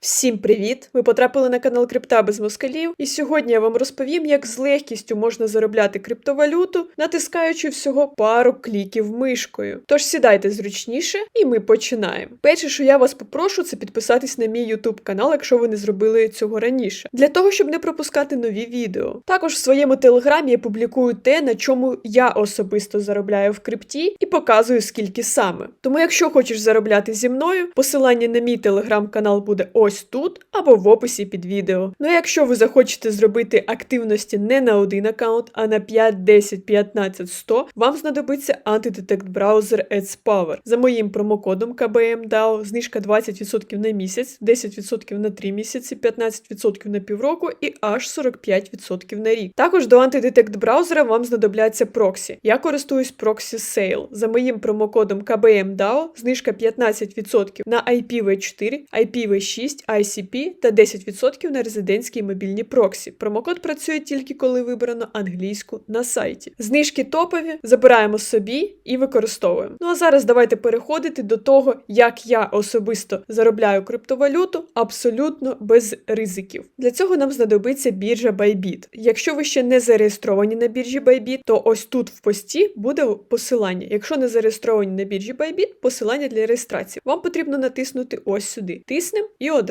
Всім привіт! Ви потрапили на канал Крипта без москалів, і сьогодні я вам розповім, як з легкістю можна заробляти криптовалюту, натискаючи всього пару кліків мишкою. Тож сідайте зручніше, і ми починаємо. Перше, що я вас попрошу, це підписатись на мій YouTube канал, якщо ви не зробили цього раніше, для того, щоб не пропускати нові відео. Також в своєму телеграмі я публікую те, на чому я особисто заробляю в крипті, і показую скільки саме. Тому, якщо хочеш заробляти зі мною, посилання на мій телеграм-канал буде ось тут або в описі під відео. Ну а якщо ви захочете зробити активності не на один аккаунт, а на 5, 10, 15, 100, вам знадобиться антидетект браузер AdsPower. За моїм промокодом KBMDAO знижка 20% на місяць, 10% на 3 місяці, 15% на півроку і аж 45% на рік. Також до антидетект браузера вам знадобляться проксі. Я користуюсь проксі Sale. За моїм промокодом KBMDAO знижка 15% на IPv4, IPv6, ICP та 10% на резидентські мобільні проксі. Промокод працює тільки коли вибрано англійську на сайті. Знижки топові, забираємо собі і використовуємо. Ну а зараз давайте переходити до того, як я особисто заробляю криптовалюту абсолютно без ризиків. Для цього нам знадобиться біржа Bybit. Якщо ви ще не зареєстровані на біржі Bybit, то ось тут в пості буде посилання. Якщо не зареєстровані на біржі Bybit, посилання для реєстрації. Вам потрібно натиснути ось сюди. Тиснем і одразу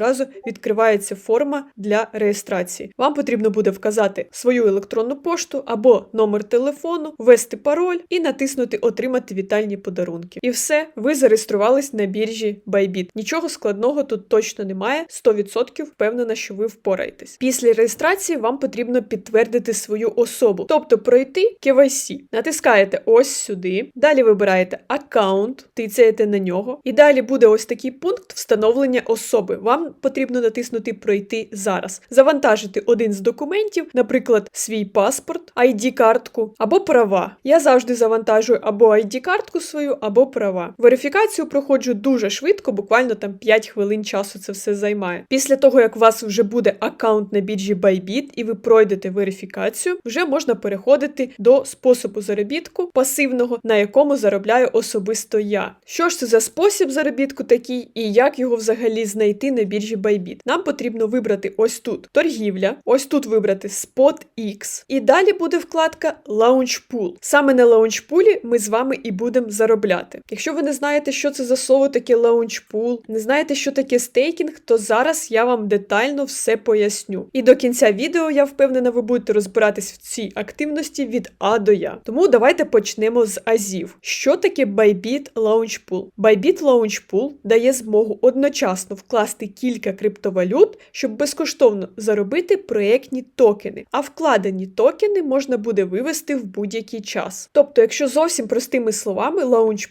відкривається форма для реєстрації. Вам потрібно буде вказати свою електронну пошту або номер телефону, ввести пароль і натиснути Отримати вітальні подарунки. І все, ви зареєструвались на біржі Bybit. Нічого складного тут точно немає. 100% впевнена, що ви впораєтесь. Після реєстрації вам потрібно підтвердити свою особу, тобто пройти KYC. Натискаєте ось сюди. Далі вибираєте аккаунт, тицяєте на нього, і далі буде ось такий пункт встановлення особи. Вам потрібно натиснути Пройти зараз, завантажити один з документів, наприклад, свій паспорт, ID-картку або права. Я завжди завантажую або ID-картку свою, або права. Верифікацію проходжу дуже швидко, буквально там 5 хвилин часу це все займає. Після того, як у вас вже буде аккаунт на біржі Bybit і ви пройдете верифікацію, вже можна переходити до способу заробітку пасивного, на якому заробляю особисто я. Що ж це за спосіб заробітку такий, і як його взагалі знайти на біржі Bybit? Нам потрібно вибрати ось тут торгівля, ось тут вибрати Spot X, і далі буде вкладка Launch Pool. Саме на Launch Pool ми з вами і будемо заробляти. Якщо ви не знаєте, що це за слово таке Launch Pool, не знаєте, що таке стейкінг, то зараз я вам детально все поясню. І до кінця відео я впевнена, ви будете розбиратись в цій активності від А до Я. Тому давайте почнемо з азів. Що таке Bybit Launch Pool? Bybit Launch Pool дає змогу одночасно вкласти кілька криптовалют, щоб безкоштовно заробити проєктні токени. А вкладені токени можна буде вивести в будь-який час. Тобто, якщо зовсім простими словами,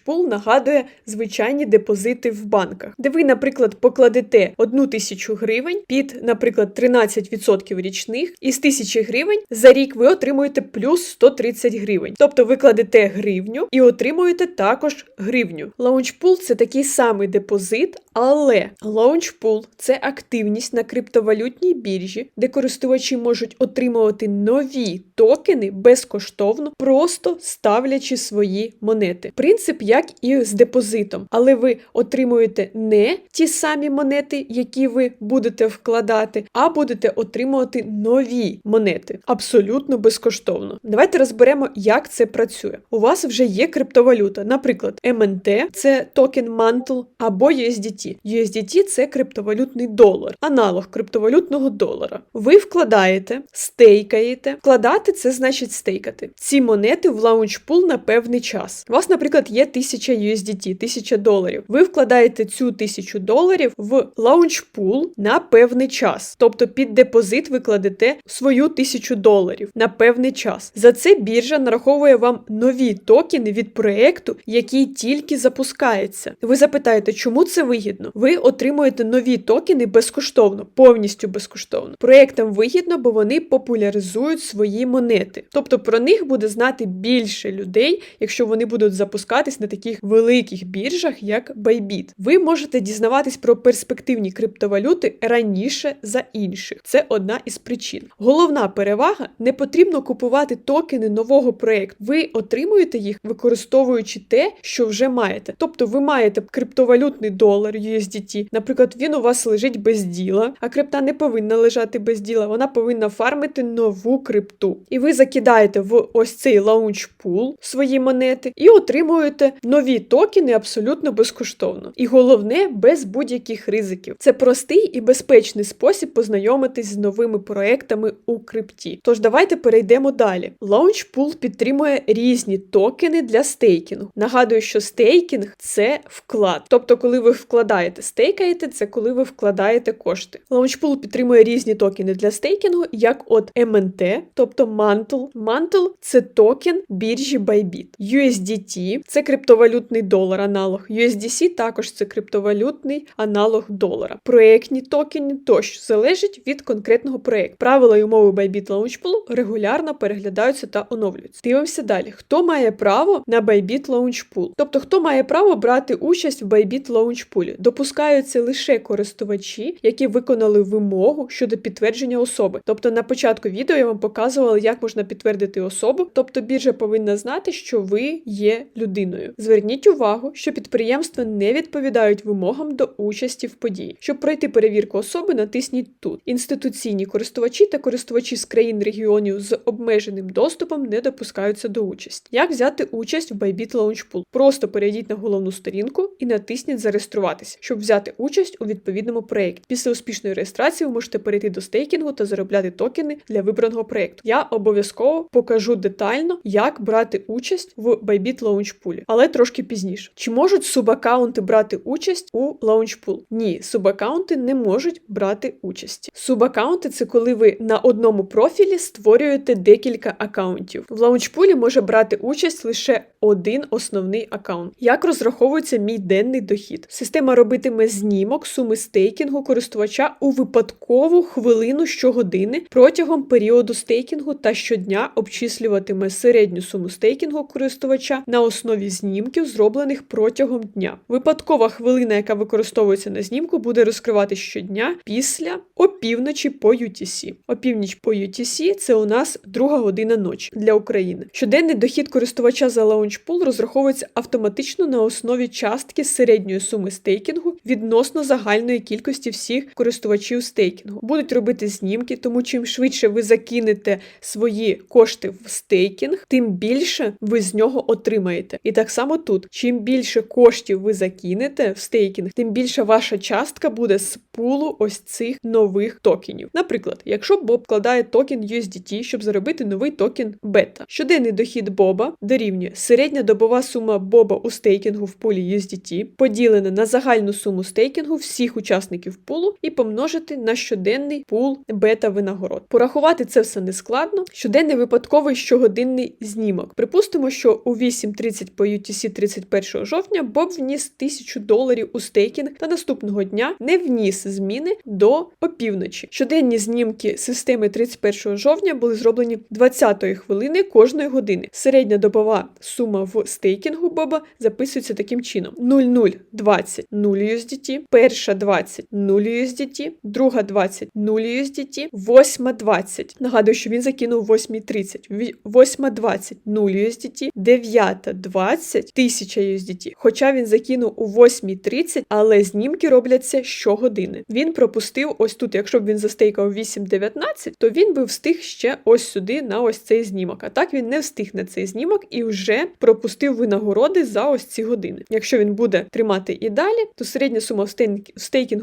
Pool нагадує звичайні депозити в банках, де ви, наприклад, покладете одну тисячу гривень під, наприклад, 13% річних, і з тисячі гривень за рік ви отримуєте плюс 130 гривень. Тобто ви кладете гривню і отримуєте також гривню. Launchpool – це такий самий депозит, але Launchpool – це активність на криптовалютній біржі, де користувачі можуть отримувати нові токени безкоштовно, просто ставлячи свої монети. Принцип як і з депозитом, але ви отримуєте не ті самі монети, які ви будете вкладати, а будете отримувати нові монети абсолютно безкоштовно. Давайте розберемо, як це працює. У вас вже є криптовалюта, наприклад, MNT – це токен Mantle або USDT. USDT – це криптовалютний долар, аналог криптовалютного долара. Ви вкладаєте, стейкаєте. Вкладати це значить стейкати. Ці монети в лаунчпул на певний час. У вас, наприклад, є 1000 USDT, 1000 доларів. Ви вкладаєте цю 1000 доларів в лаунчпул на певний час. Тобто під депозит ви кладете свою 1000 доларів на певний час. За це біржа нараховує вам нові токени від проекту, який тільки запускається. Ви запитаєте, чому це вигідно? Ви отримуєте нові токени безкоштовно, повністю безкоштовно. Проектам вигідно, бо вони популяризують свої монети. Тобто про них буде знати більше людей, якщо вони будуть запускатись на таких великих біржах, як Bybit. Ви можете дізнаватись про перспективні криптовалюти раніше за інших. Це одна із причин. Головна перевага не потрібно купувати токени нового проекту. Ви отримуєте їх, використовуючи те, що вже маєте. Тобто ви маєте криптовалютний долар USDT, наприклад, він у вас лежить без діла, а крипта не повинна лежати без діла, вона повинна фармити нову крипту. І ви закидаєте в ось цей лаунчпул свої монети і отримуєте нові токени абсолютно безкоштовно. І головне, без будь-яких ризиків. Це простий і безпечний спосіб познайомитись з новими проектами у крипті. Тож давайте перейдемо далі. Launchpool підтримує різні токени для стейкінгу. Нагадую, що стейкінг це вклад. Тобто, коли ви вкладаєте, стейкаєте, це коли ви вкладаєте кошти. Launchpool підтримує різні токени для стейкінгу, як от MNT, тобто Mantle. Mantle – це токен біржі Bybit. USDT це криптовалютний долар аналог. USDC також це криптовалютний аналог долара. Проєктні токени тощо залежить від конкретного проєкту. Правила і умови Bybit Launchpool регулярно переглядаються та оновлюються. Дивимося далі. Хто має право на Bybit Launchpool? Тобто, хто має право брати участь в Bybit Launchpool? Допускаються лише користувачі, які виконали вимогу щодо підтвердження особи. Тобто на початку відео я вам показувала, як можна підтвердити особу. Тобто біржа повинна знати, що ви є людиною. Зверніть увагу, що підприємства не відповідають вимогам до участі в події. Щоб пройти перевірку особи, натисніть тут. Інституційні користувачі та користувачі з країн регіонів з обмеженим доступом не допускаються до участі. Як взяти участь в Bybit Launchpool? Просто перейдіть на головну сторінку і натисніть Зареєструватися, щоб взяти участь у відповідному проєкті. Після успішної реєстрації ви можете перейти до стейкінгу та заробляти токени для вибраного проєкту. Я обов'язково покажу детально, як брати участь в Bybit Launchpool, але трошки пізніше. Чи можуть субаккаунти брати участь у Launchpool? Ні, субаккаунти не можуть брати участі. Субаккаунти це коли ви на одному профілі створюєте декілька аккаунтів. В лаунчпулі може брати участь лише один основний аккаунт. Як розраховується мій денний дохід? Система робитиме знімок суми стейкінгу користувача у випадкову хвилину щогодини протягом періоду стейкінгу та щодня обчислюватиме середню суму стейкінгу користувача на основі знімків, зроблених протягом дня. Випадкова хвилина, яка використовується на знімку, буде розкривати щодня після опівночі по UTC. Опівніч по UTC це у нас друга година ночі для України. Щоденний дохід користувача за лаунчпул розраховується автоматично на основі частки середньої суми стейкінгу відносно загальної кількості всіх користувачів стейкінгу. Будуть робити знімки, тому чим швидше ви закинете свої кошти в стейкінг, тим більше ви з нього отримаєте. І так само тут, чим більше коштів ви закинете в стейкінг, тим більша ваша частка буде з пулу ось цих нових токенів. Наприклад, якщо Боб вкладає токен USDT, щоб заробити новий токен бета. Щоденний дохід Боба дорівнює середня добова сума Боба у стейкінгу в пулі USDT, поділена на загальну суму стейкінгу всіх учасників пулу і помножити на щоденний пул бета винагород. Порахувати це все не складно. Щоденний випадковий щогодинний знімок. Припустимо, що у 8.30 по UTC 31 жовтня Боб вніс 1000 доларів у стейкінг та наступного дня не вніс зміни до опівночі. Щоденні знімки системи 31 жовтня були зроблені 20-ї хвилини кожної години. Середня добова сума в стейкінгу Боба записується таким чином: 0020 0 USDT, перша 20 0 USDT, друга 20 0 USDT, восьма 20. Нагадую, що він закинув 8.30. Восьма 20 0 USDT, дев'ята 20 1000 USDT. Хоча він закинув у 8.30, але знімки робляться щогодини. Він пропустив ось тут, якщо б він застейкав 8.19, то він би встиг ще ось сюди на ось цей знімок. А так він не встиг на цей знімок і вже пропустив винагороди за ось ці години. Якщо він буде тримати і далі, то середня сума в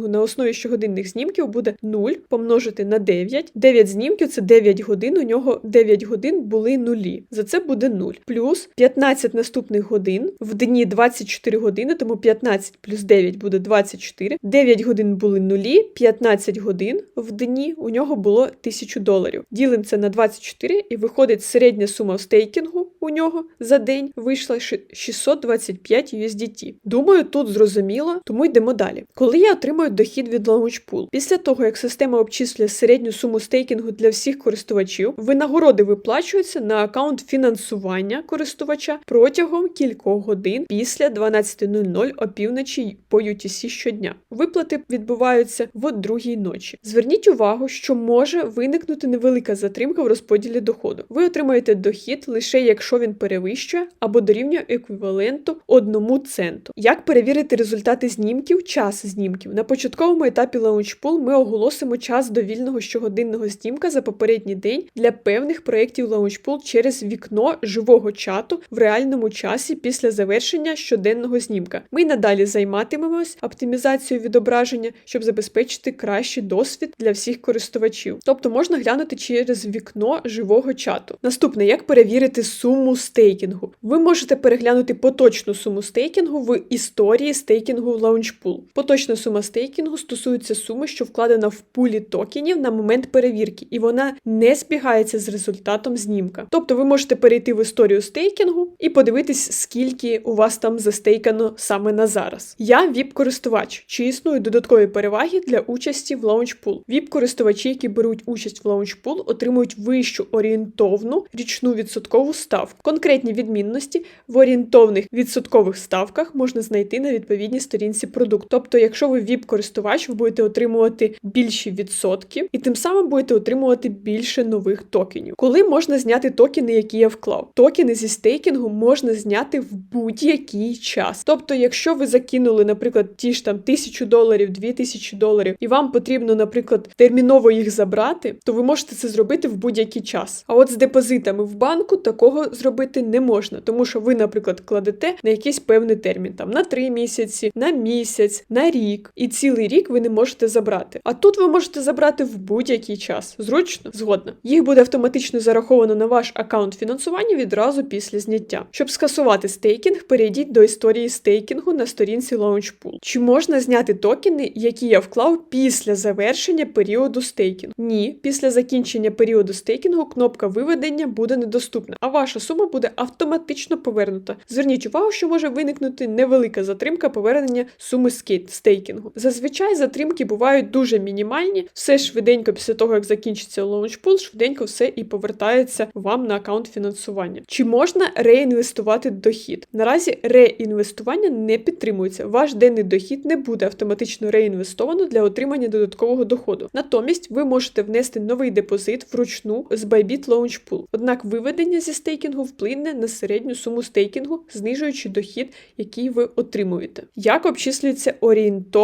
на основі щогодинних знімків буде 0 помножити на 9. 9 знімків це 9 годин. У нього 9 годин були нулі. За це буде 0. Плюс 15 наступних годин в дні 24 години, тому 15 плюс 9 буде 24. 9 годин були нулі, 15 годин в дні у нього було 1000 доларів. Ділимо це на 24 і виходить середня сума стейкінгу у нього за день вийшла 625 USDT. Думаю, тут зрозуміло, тому йдемо далі. Коли я отримую дохід від Launchpool, після того як система обчислює середню суму стейкінгу для всіх користувачів, винагороди виплачуються на аккаунт фінансування користувача протягом кількох годин після 12.00 опівночі по UTC щодня. Виплати відбуваються в другій ночі. Зверніть увагу, що може виникнути невелика затримка в розподілі доходу. Ви отримаєте дохід лише якщо він перевищує або дорівнює еквіваленту одному центу. Як перевірити результати знімків, час знімків? На початковому етапі Launchpool ми оголосимо час довільного щогодинного знімка за попередній день для певних проєктів Launchpool через вікно живого чату в реальному часі після завершення щоденного знімка. Ми надалі займатимемось оптимізацією відображення, щоб забезпечити кращий досвід для всіх користувачів. Тобто можна глянути через вікно живого чату. Наступне, як перевірити суму стейкінгу. Ви можете переглянути поточну суму стейкінгу в історії стейкінгу в Launchpool. Поточна сума стейкінгу стосується суми, що вкладена в пулі токенів на момент перевірки, і вона не збігається з результатом знімка. Тобто ви можете перейти в історію стейкінгу і подивитись, скільки у вас там застейкано саме на зараз. Я ВІП-користувач, чи існують додаткові переваги для участі в Launchpool. ВІП-користувачі, які беруть участь в Launchpool, отримують вищу орієнтовну річну відсоткову ставку. Конкретні відмінності в орієнтовних відсоткових ставках можна знайти на відповідній сторінці продукту. Тобто, якщо ви ВІП-користувач, ви будете отримувати більші відсотки і тим самим будете отримувати більше нових токенів. Коли можна зняти токени, які я вклав? Токени зі стейкінгу можна зняти в будь-який час. Тобто, якщо ви закинули, наприклад, ті ж там тисячу доларів, дві тисячі доларів, і вам потрібно, наприклад, терміново їх забрати, то ви можете це зробити в будь-який час. А от з депозитами в банку такого зробити не можна, тому що ви, наприклад, кладете на якийсь певний термін, там на три місяці, на місяць, на рік, і цілий рік ви не можете забрати. А тут ви можете забрати в будь-який час. Зручно, згодна. Їх буде автоматично зараховано на ваш аккаунт фінансування відразу після зняття. Щоб скасувати стейкінг, перейдіть до історії стейкінгу на сторінці Launchpool. Чи можна зняти токени, які я вклав після завершення періоду стейкінгу? Ні, після закінчення періоду стейкінгу кнопка виведення буде недоступна, а ваша сума буде автоматично повернута. Зверніть увагу, що може виникнути невелика затримка повернення суми скейт стейкінгу. Зазвичай затримки бувають дуже мінімальні, все швиденько після того, як закінчиться Launchpool, швиденько все і повертається вам на аккаунт фінансування. Чи можна реінвестувати дохід? Наразі реінвестування не підтримується. Ваш денний дохід не буде автоматично реінвестовано для отримання додаткового доходу. Натомість ви можете внести новий депозит вручну з Bybit Launchpool. Однак виведення зі стейкінгу вплине на середню суму стейкінгу, знижуючи дохід, який ви отримуєте. Як обчислюється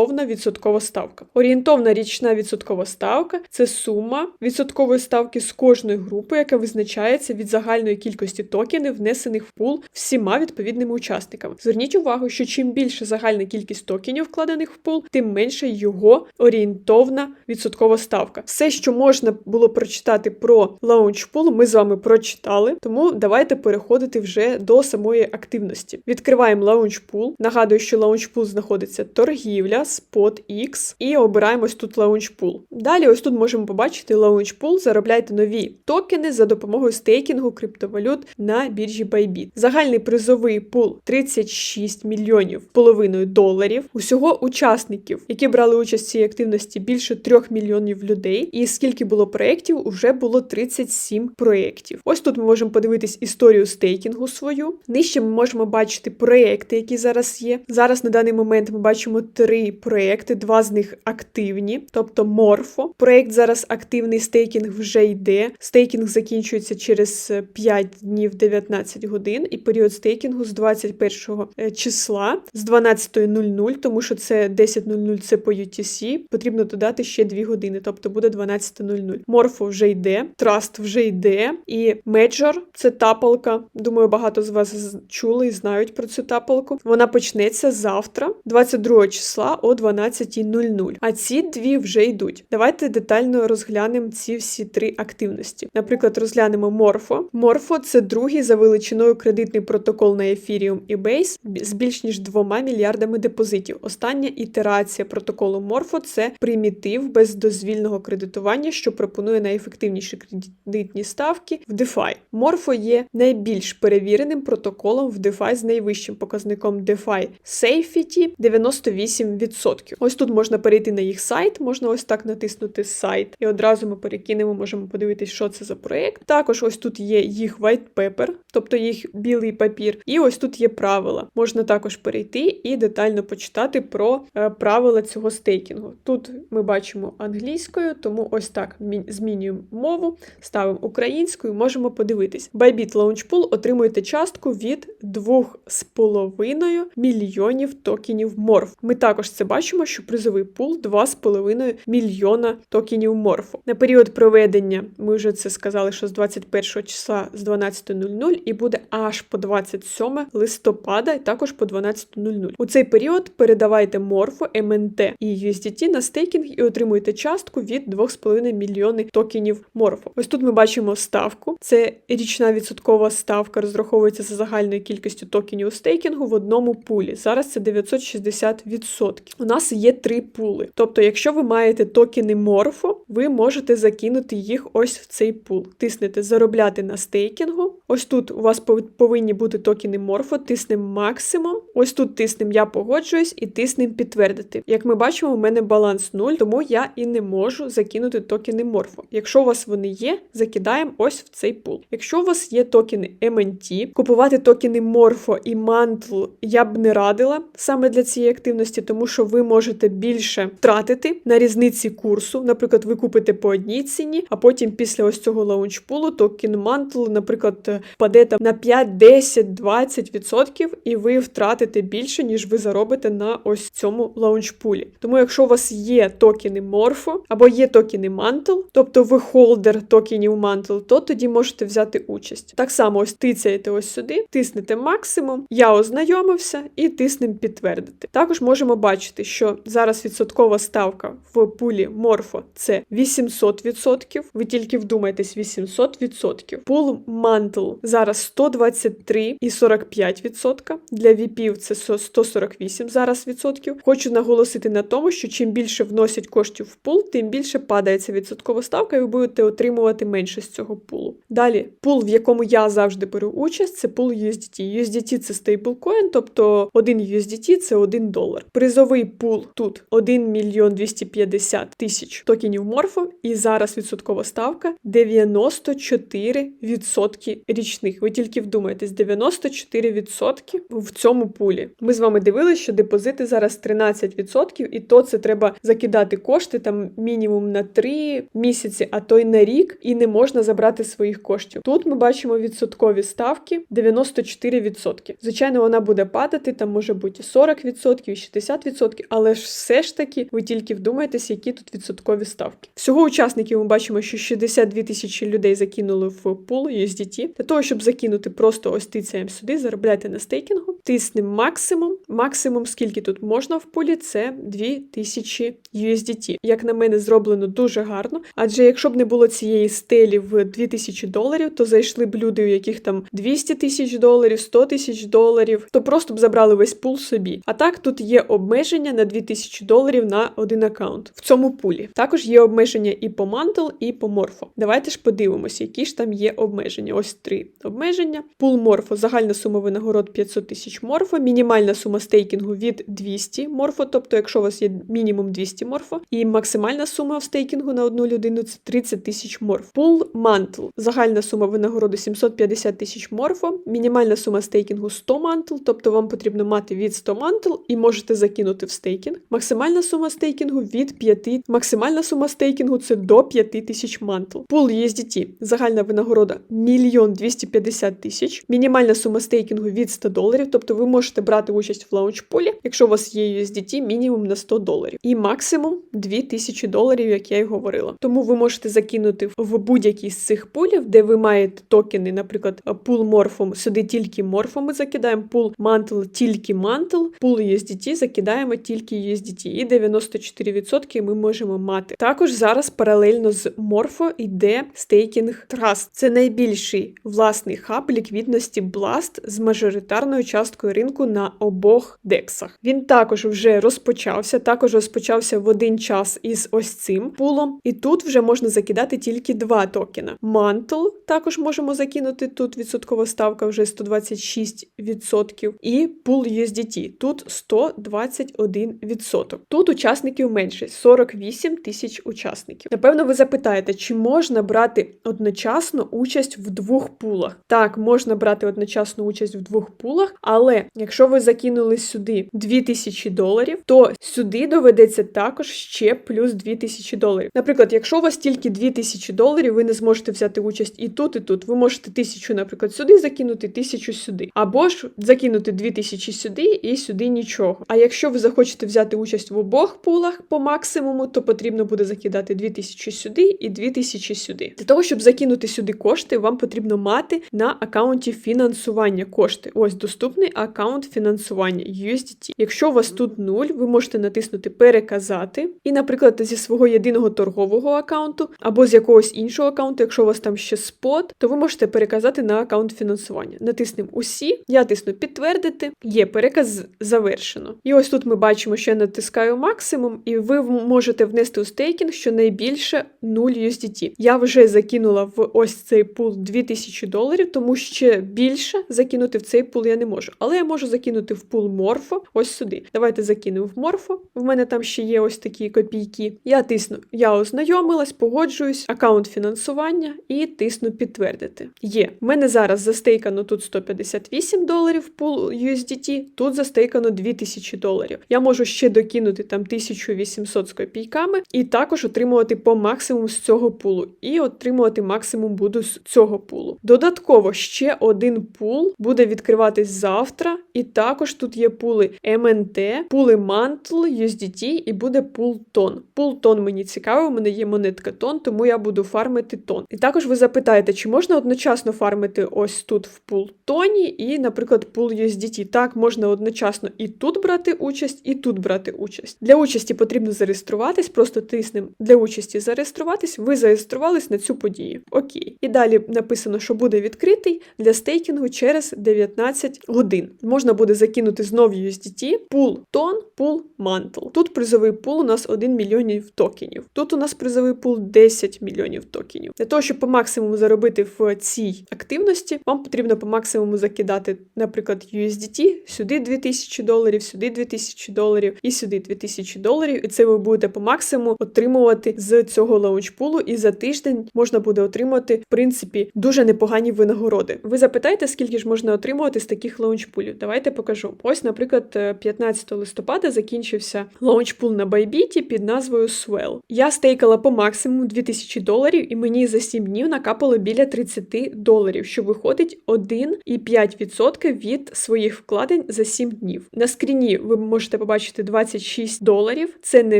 орієнтовна відсоткова ставка? Орієнтовна річна відсоткова ставка це сума відсоткової ставки з кожної групи, яка визначається від загальної кількості токенів, внесених в пул всіма відповідними учасниками. Зверніть увагу, що чим більше загальна кількість токенів вкладених в пул, тим менше його орієнтовна відсоткова ставка. Все, що можна було прочитати про лаунчпул, ми з вами прочитали. Тому давайте переходити вже до самої активності. Відкриваємо лаунчпул. Нагадую, що лаунчпул знаходиться торгівля, SpotX, і обираємо ось тут лаунчпул. Далі, ось тут можемо побачити лаунчпул, заробляйте нові токени за допомогою стейкінгу криптовалют на біржі Bybit. Загальний призовий пул 36 мільйонів половиною доларів. Усього учасників, які брали участь в цій активності, більше 3 мільйонів людей. І скільки було проєктів, уже було 37 проєктів. Ось тут ми можемо подивитись історію стейкінгу свою. Нижче ми можемо бачити проєкти, які зараз є. Зараз на даний момент ми бачимо три проєкти, два з них активні, тобто Морфо. Проєкт зараз активний, стейкінг вже йде. Стейкінг закінчується через 5 днів 19 годин, і період стейкінгу з 21 е, числа з 12.00, тому що це 10.00 це по UTC. Потрібно додати ще 2 години, тобто буде 12.00. Морфо вже йде, Траст вже йде, і Меджор це тапалка. Думаю, багато з вас чули і знають про цю тапалку. Вона почнеться завтра, 22 числа о 12.00. А ці дві вже йдуть. Давайте детально розглянемо ці всі три активності. Наприклад, розглянемо Морфо. Морфо це другий за величиною кредитний протокол на Ethereum і Base з більш ніж двома мільярдами депозитів. Остання ітерація протоколу Морфо це примітив без дозвільного кредитування, що пропонує найефективніші кредитні ставки в DeFi. Морфо є найбільш перевіреним протоколом в DeFi з найвищим показником DeFi Safety 98%. Ось тут можна перейти на їх сайт, можна ось так натиснути сайт, і одразу ми перекинемо, можемо подивитись, що це за проєкт. Також ось тут є їх white paper, тобто їх білий папір, і ось тут є правила. Можна також перейти і детально почитати про е, правила цього стейкінгу. Тут ми бачимо англійською, тому ось так змінюємо мову, ставимо українською, можемо подивитись. Bybit Launchpool отримуєте частку від 2,5 мільйонів токенів морф. Ми також це бачимо. Бачимо, що призовий пул 2,5 мільйона токенів морфу. На період проведення ми вже це сказали, що з 21 числа з 12.00 і буде аж по 27 листопада, і також по 12.00. У цей період передавайте морфу, МНТ і USDT на стейкінг і отримуєте частку від 2,5 мільйони токенів морфу. Ось тут ми бачимо ставку. Це річна відсоткова ставка, розраховується за загальною кількістю токенів у стейкінгу в одному пулі. Зараз це 960%. Нас є три пули. Тобто, якщо ви маєте токени морфо, ви можете закинути їх ось в цей пул. Тиснете заробляти на стейкінгу. Ось тут у вас повинні бути токени морфо, тиснемо максимум. Ось тут тиснемо Я погоджуюсь і тиснемо підтвердити. Як ми бачимо, у мене баланс 0, тому я і не можу закинути токени морфо. Якщо у вас вони є, закидаємо ось в цей пул. Якщо у вас є токени MNT, купувати токени морфо і мантл я б не радила саме для цієї активності, тому що ви можете більше втратити на різниці курсу. Наприклад, ви купите по одній ціні, а потім після ось цього лаунчпулу токен мантл, наприклад, впаде там на 5, 10, 20%, і ви втратите більше, ніж ви заробите на ось цьому лаунчпулі. Тому, якщо у вас є токени морфо або є токени мантл, тобто ви холдер токенів мантл, то тоді можете взяти участь. Так само ось тицяєте ось сюди, тиснете максимум, я ознайомився і тиснемо підтвердити. Також можемо бачити, що зараз відсоткова ставка в пулі морфо це 800%. Ви тільки вдумайтесь, 800%. Пул мантл зараз 123,45%. Для віпів це 148 зараз відсотків. Хочу наголосити на тому, що чим більше вносять коштів в пул, тим більше падається відсоткова ставка, і ви будете отримувати менше з цього пулу. Далі, пул, в якому я завжди беру участь, це пул USDT. USDT це стейблкоін, тобто 1 USDT це 1 долар. Призовий пул тут 1 мільйон 250 тисяч токенів морфо, і зараз відсоткова ставка 94% річних. Ви тільки вдумайтесь, 94% в цьому пулі. Ми з вами дивилися, що депозити зараз 13%, і то це треба закидати кошти там мінімум на 3 місяці, а то й на рік, і не можна забрати своїх коштів. Тут ми бачимо відсоткові ставки 94%. Звичайно, вона буде падати, там може бути 40%, 60%, але ж все ж таки ви тільки вдумаєтесь, які тут відсоткові ставки. Всього учасників ми бачимо, що 62 тисячі людей закинули в пул USDT. Для того, щоб закинути просто ось тицяєм сюди, заробляйте на стейкінгу, тиснемо максимум. Максимум, скільки тут можна в пулі, це 2000 USDT. Як на мене, зроблено дуже гарно. Адже якщо б не було цієї стелі в 2000 доларів, то зайшли б люди, у яких там 200 тисяч доларів, 100 тисяч доларів, то просто б забрали весь пул собі. А так тут є обмеження на 2000 доларів на один аккаунт в цьому пулі. Також є обмеження і по мантл, і по морфо. Давайте ж подивимося, які ж там є обмеження. Ось три обмеження. Пул морфо, загальна сума винагород 500 тисяч морфо, мінімальна сума стейкінгу від 200 морфо, тобто, якщо у вас є мінімум 200 морфо, і максимальна сума стейкінгу на одну людину це 30 тисяч морф. Пул мантл, загальна сума винагороди 750 тисяч морфо, мінімальна сума стейкінгу 100 мантл, тобто вам потрібно мати від 100 мантл і можете закинути в стейкінг. Максимальна сума стейкінгу від 5, максимальна сума стейкінгу це до 5 тисяч мантл. Пул USDT, загальна винагорода 1 250 тисяч, мінімальна сума стейкінгу від 100 доларів, тобто ви можете брати участь в лаунчпулі, якщо у вас є USDT мінімум на 100 доларів. І максимум 2000 доларів, як я й говорила. Тому ви можете закинути в будь-який з цих пулів, де ви маєте токени, наприклад, пул морфом, сюди тільки морфом ми закидаємо, пул мантл тільки мантл, пул USDT закидаємо тільки USDT. І 94% ми можемо мати. Також зараз паралельно з морфо йде стейкінг Trust. Це найбільший власний хаб ліквідності Blast з мажоритарною часткою ринку на обох дексах. Він також вже розпочався, також розпочався в один час із ось цим пулом. І тут вже можна закидати тільки два токена. Мантл також можемо закинути тут відсоткова ставка вже 126%. І пул USDT тут 121%. Тут учасників менше 48 тисяч учасників. Напевно, ви запитаєте, чи можна брати одночасно участь в двох пулах. Так, можна брати одночасну участь в двох пулах, але якщо ви закинули сюди 2000 доларів, то сюди доведеться також ще плюс 2000 доларів. Наприклад, якщо у вас тільки 2000 доларів, ви не зможете взяти участь і тут, і тут. Ви можете 1000, наприклад, сюди закинути, 1000 сюди. Або ж закинути 2000 сюди і сюди нічого. А якщо ви захочете взяти участь в обох пулах по максимуму, то потрібно буде закидати 2000 сюди і 2000 сюди. Для того, щоб закинути сюди кошти, вам потрібно мати на аккаунті фінансування кошти. Ось доступний аккаунт фінансування USDT. Якщо у вас тут нуль, ви можете натиснути переказати. І, наприклад, зі свого єдиного торгового аккаунту або з якогось іншого аккаунту, якщо у вас там ще спот, то ви можете переказати на аккаунт фінансування. Натиснемо усі, я тисну підтвердити, є переказ завершено. І ось тут ми бачимо, що я натискаю максимум, і ви можете внести у стейкінг щонайбільше 0 USDT. Я вже закинула в ось цей пул 2000 доларів, тому ще більше закинути в цей пул я не можу. Але я можу закинути в пул Морфо ось сюди. Давайте закинемо в Морфо. В мене там ще є ось такі копійки. Я тисну, я ознайомилась, погоджуюсь, аккаунт фінансування і тисну підтвердити. Є. В мене зараз застейкано тут 158 доларів пул USDT, тут застейкано 2000 доларів. Я можу ще докинути там 1800 з копійками і також отримувати по максимуму з цього пулу. І отримувати максимум буду з цього пулу. Додатково ще один пул буде відкриватись завтра, і також тут є пули МНТ, пули Mantle, USDT і буде пул тон. Пул тон мені цікавий, у мене є монетка тон, тому я буду фармити тон. І також ви запитаєте, чи можна одночасно фармити ось тут в пул тоні і, наприклад, пул USDT. Так, можна одночасно і тут брати участь, і тут брати участь. Для участі потрібно зареєструватись, просто тиснемо для участі зареєструватись, ви зареєструвались на цю подію. Окей. І далі написано, що буде відкритий для стейкінгу через 19 годин. Можна буде закинути знов USDT, пул тон, пул мантл. Тут призовий пул у нас 1 мільйонів токенів. Тут у нас призовий пул 10 мільйонів токенів. Для того, щоб по максимуму заробити в цій активності, вам потрібно по максимуму закидати, наприклад, USDT, сюди 2000 доларів, сюди 2000 доларів і сюди 2000 доларів. І це ви будете по максимуму отримувати з цього лаунчпулу. І за тиждень можна буде отримати, в принципі, дуже непогані винагороди. Ви запитаєте, скільки ж можна отримувати з таких лаунчпулів? Давайте покажу. Ось, наприклад, 15 листопада закінчився лаунчпул на Байбіті під назвою Swell. Я стейкала по максимуму 2000 доларів, і мені за 7 днів накапало біля 30 доларів, що виходить 1,5% від своїх вкладень за 7 днів. На скріні ви можете побачити 26 доларів. Це не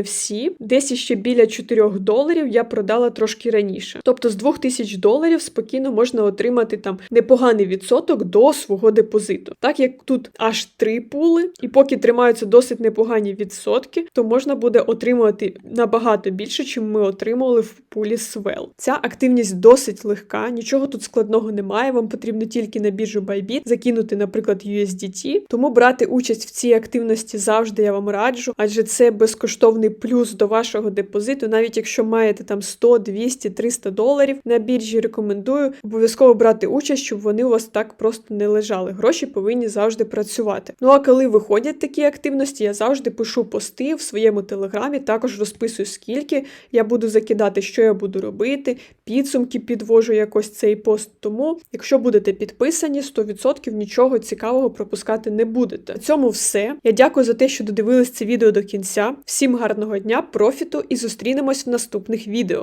всі. Десь ще біля 4 доларів я продала трошки раніше. Тобто з 2000 доларів спокійно можна отримати там непоганий відсоток до свого депозиту. Так як тут аж 3 пули, і поки тримаються досить непогані відсотки, то можна буде отримувати набагато більше, чим ми отримували в пулі Swell. Ця активність досить легка, нічого тут складного немає. Вам потрібно тільки на біржу Bybit закинути, наприклад, USDT. Тому брати участь в цій активності завжди я вам раджу, адже це безкоштовний плюс до вашого депозиту. Навіть якщо маєте там 100, 200, 300 доларів на біржі, рекомендую обов'язково брати участь, щоб вони у вас так просто не лежали. Гроші повинні завжди працювати. Ну а коли виходять такі активності, я завжди пишу пости в своєму телеграмі, також розписую, скільки я буду закидати, що я буду робити, підсумки підвожу якось цей пост. Тому, якщо будете підписані, 100% нічого цікавого пропускати не будете. На цьому все. Я дякую за те, що додивились це відео до кінця. Всім гарного дня, профіту і зустрінемось в наступних відео.